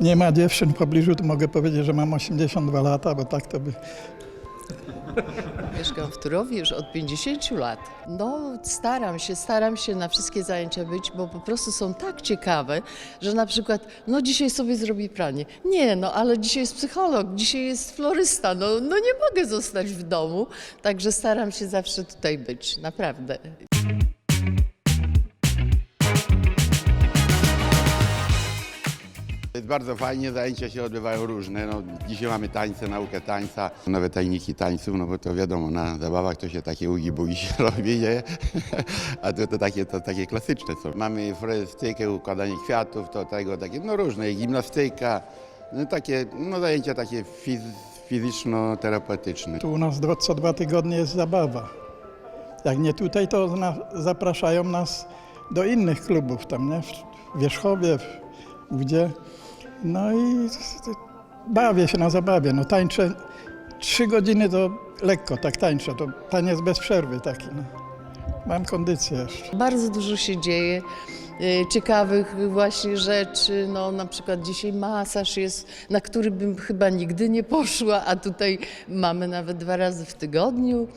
nie ma dziewczyn w pobliżu, to mogę powiedzieć, że mam 82 lata, bo tak to by... Mieszkam w Turowie już od 50 lat. No, staram się, staram się na wszystkie zajęcia być, bo po prostu są tak ciekawe, że na przykład, no dzisiaj sobie zrobi pranie. Nie, no ale dzisiaj jest psycholog, dzisiaj jest florysta, no, no nie mogę zostać w domu, także staram się zawsze tutaj być, naprawdę. Jest bardzo fajnie, zajęcia się odbywają różne. No, dzisiaj mamy tańce, naukę tańca, nowe tajniki tańców, no bo to wiadomo, na zabawach to się takie ugi-bugi się robi, nie? A to, to, takie, to takie klasyczne są. Mamy florystykę, układanie kwiatów, to tego takie, no różne, gimnastyka, no takie, no zajęcia takie fiz, fizyczno-terapeutyczne. Tu u nas co dwa tygodnie jest zabawa. Jak nie tutaj, to zna, zapraszają nas do innych klubów tam, nie? W Wierzchowie, gdzie. No i bawię się na zabawie. No tańczę trzy godziny to lekko tak tańczę. To taniec bez przerwy taki. No. Mam kondycję. Bardzo dużo się dzieje. y, Ciekawych właśnie rzeczy, no na przykład dzisiaj masaż jest, na który bym chyba nigdy nie poszła, a tutaj mamy nawet dwa razy w tygodniu.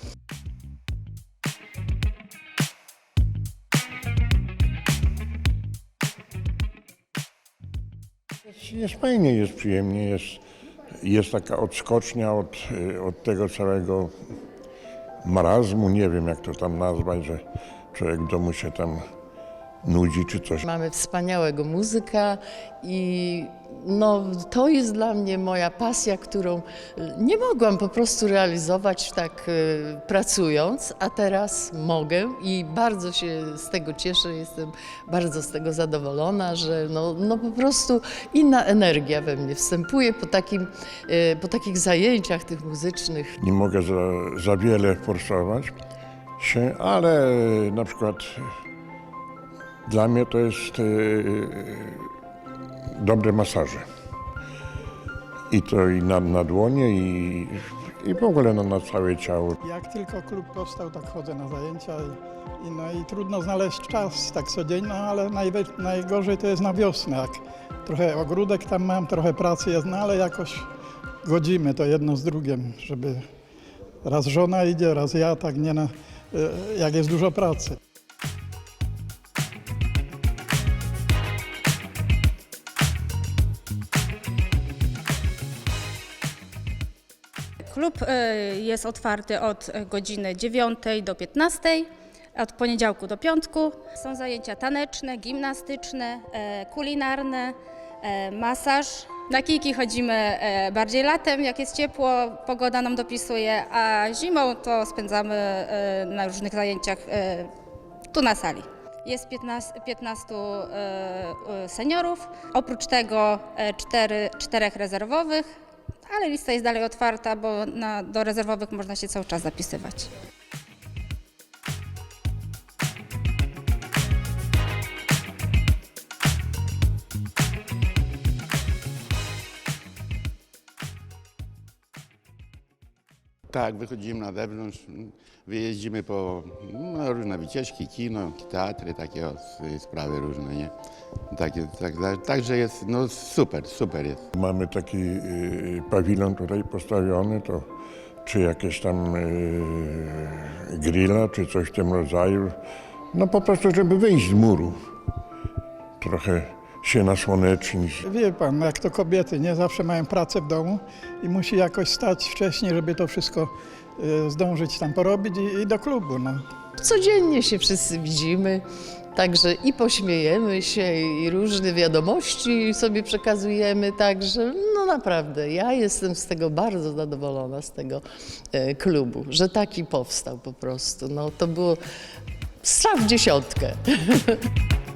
Jest fajnie, jest przyjemnie, jest, jest taka odskocznia od, od tego całego marazmu, nie wiem jak to tam nazwać, że człowiek w domu się tam nudzi czy coś. Mamy wspaniałego muzyka i no, to jest dla mnie moja pasja, którą nie mogłam po prostu realizować tak y, pracując, a teraz mogę i bardzo się z tego cieszę, jestem bardzo z tego zadowolona, że no, no po prostu inna energia we mnie wstępuje po, takim, y, po takich zajęciach tych muzycznych. Nie mogę za, za wiele forsować się, ale na przykład dla mnie to jest y, dobre masaże. I to i na, na dłonie, i, i w ogóle na, na całe ciało. Jak tylko klub powstał, tak chodzę na zajęcia i, i, no, i trudno znaleźć czas tak codziennie, no, ale najwe, najgorzej to jest na wiosnę. Jak trochę ogródek tam mam, trochę pracy jest, no ale jakoś godzimy to jedno z drugim, żeby raz żona idzie, raz ja, tak nie na, y, jak jest dużo pracy. Klub e, jest otwarty od e, godziny 9 do 15, od poniedziałku do piątku. Są zajęcia taneczne, gimnastyczne, e, kulinarne, masaż. Na kijki chodzimy bardziej latem, jak jest ciepło, pogoda nam dopisuje, a zimą to spędzamy na różnych zajęciach tu na sali. Jest 15, 15 e, e, seniorów, oprócz tego e, cztery, czterech rezerwowych, ale lista jest dalej otwarta, bo na, do rezerwowych można się cały czas zapisywać. Tak, wychodzimy na zewnątrz, wyjeździmy po no, różne wycieczki, kino, teatry, takie sprawy różne, nie? Takie, tak, tak, także jest, no super, super jest. Mamy taki y, pawilon tutaj postawiony, to czy jakieś tam y, grilla, czy coś w tym rodzaju. No po prostu, żeby wyjść z muru. Trochę się nasłonecznić. Wie pan, jak to kobiety, nie zawsze mają pracę w domu i musi jakoś stać wcześniej, żeby to wszystko y, zdążyć tam porobić i, i do klubu. No. Codziennie się wszyscy widzimy, także i pośmiejemy się, i różne wiadomości sobie przekazujemy, także no naprawdę, ja jestem z tego bardzo zadowolona, z tego e, klubu, że taki powstał po prostu. No to było strzał w dziesiątkę.